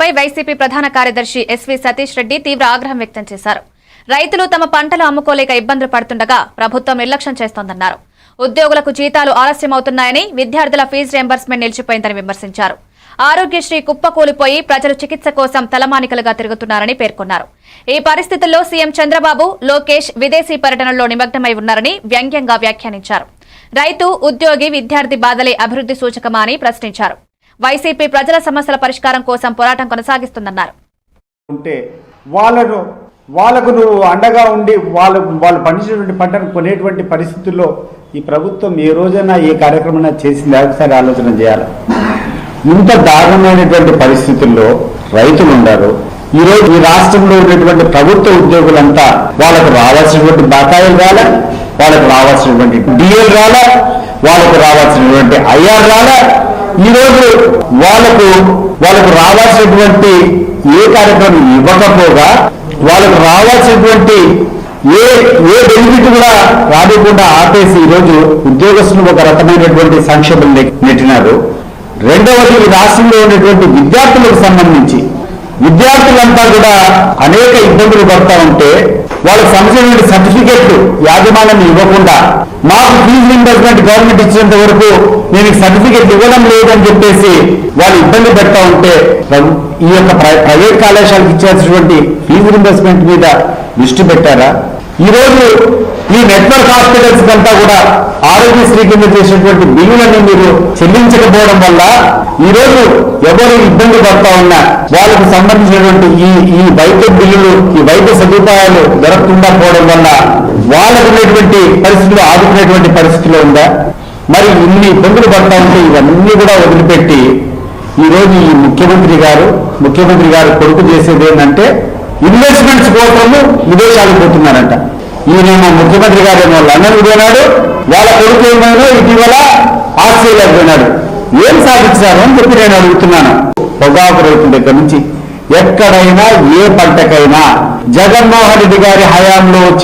పై YCP ప్రధాన కార్యదర్శి SV Satish Reddy తీవ్ర ఆగ్రహం వ్యక్తం చేశారు. రైతులు తమ పంటలు అమ్ముకోలేక ఇబ్బందులు పడుతుండగా ప్రభుత్వం నిర్లక్ష్యం చేస్తోందన్నారు. ఉద్యోగులకు జీతాలు ఆలస్యమవుతున్నాయని విద్యార్థుల ఫీజు రియంబర్స్మెంట్ నిలిచిపోయిందని విమర్శించారు. ఆరోగ్యశ్రీ కుప్పకూలిపోయి ప్రజలు చికిత్స కోసం తలమానికలుగా తిరుగుతున్నారని పేర్కొన్నారు. ఈ పరిస్థితుల్లో సీఎం చంద్రబాబు లోకేష్ విదేశీ పర్యటనలో నిమగ్నమై ఉన్నారని వ్యంగ్యంగా వ్యాఖ్యానించారు. రైతు ఉద్యోగి విద్యార్థి బాధలే అభివృద్ధి సూచకమా అని ప్రశ్నించారు. వైసీపీ ప్రజల సమస్యల పరిష్కారం కోసం పోరాటం కొనసాగిస్తుందన్నారు. ఉంటే వాళ్ళను వాళ్ళకు నువ్వు అండగా ఉండి వాళ్ళు వాళ్ళు పండించినటువంటి పంటను కొనేటువంటి పరిస్థితుల్లో ఈ ప్రభుత్వం ఏ రోజైనా ఏ కార్యక్రమం చేసింది? ఒకసారి ఆలోచన చేయాలి. ఇంత దారుణమైనటువంటి పరిస్థితుల్లో రైతులు ఉన్నారు. ఈ రోజు ఈ రాష్ట్రంలో ఉన్నటువంటి ప్రభుత్వ ఉద్యోగులంతా వాళ్ళకు రావాల్సినటువంటి బకాయిలు రాలే వాళ్ళకు రావాల్సినటువంటి డిఎల్ రాలే వాళ్ళకు రావాల్సినటువంటి ఐఆర్ రాలే ఈ రోజు వాళ్ళకు వాళ్ళకు రావాల్సినటువంటి ఏ కార్యక్రమం ఇవ్వకపోగా వాళ్ళకు రావాల్సినటువంటి ఏ ఏ బెనిఫిట్ కూడా రానికుండా ఆపేసి ఈరోజు ఉద్యోగస్తులు ఒక రకమైనటువంటి సంక్షేమం నెట్టినారు. రెండవది ఈ రాష్ట్రంలో ఉన్నటువంటి విద్యార్థులకు సంబంధించి. విద్యార్థులంతా కూడా అనేక ఇబ్బందులు పడతా ఉంటే వాళ్ళకి సంబంధించిన సర్టిఫికెట్లు యాజమాన్యం ఇవ్వకుండా మాకు ఫీజు గవర్నమెంట్ ఇచ్చినంత వరకు నేను సర్టిఫికెట్ ఇవ్వడం లేదని చెప్పేసి వాళ్ళు ఇబ్బంది పెడతా ఉంటే ఈ యొక్క ప్రైవేట్ కళాశాలకు ఇచ్చాల్సినటువంటి ఫీజు రింబర్స్మెంట్ మీద దృష్టి పెట్టారా? ఈ రోజు ఈ సూపర్ హాస్పిటల్స్ కంతా కూడా ఆరోగ్యశ్రీ కింద చేసినటువంటి బిల్లులను మీరు చెల్లించకపోవడం వల్ల ఈ రోజు ఎవరు ఇబ్బంది పడతా ఉన్నా వాళ్ళకు సంబంధించినటువంటి ఈ ఈ వైద్య బిల్లులు ఈ వైద్య సదుపాయాలు దొరకకుండా పోవడం వల్ల వాళ్ళకు ఉన్నటువంటి పరిస్థితులు ఆదుకునేటువంటి పరిస్థితిలో ఉందా? మరి ఇన్ని ఇబ్బందులు పడతా ఉంటే ఇవన్నీ కూడా వదిలిపెట్టి ఈ రోజు ఈ ముఖ్యమంత్రి గారు ముఖ్యమంత్రి గారు కొడుకు చేసేది ఏంటంటే ఇన్వెస్ట్మెంట్స్ కోసము విదేశాలకు పోతున్నారంట. ఈయనేమో ముఖ్యమంత్రి గారేమో లండన్ పోయినాడు వాళ్ళ కొడుకు ఏమైనా ఇటీవల ఆస్ట్రేలియా పోయినాడు ఏం సాధించారు అని చెప్పి నేను అడుగుతున్నాను. పొగాకు రైతుల దగ్గర నుంచి ఎక్కడైనా ఏ పంటకైనా జగన్మోహన్ రెడ్డి గారి హయాంలో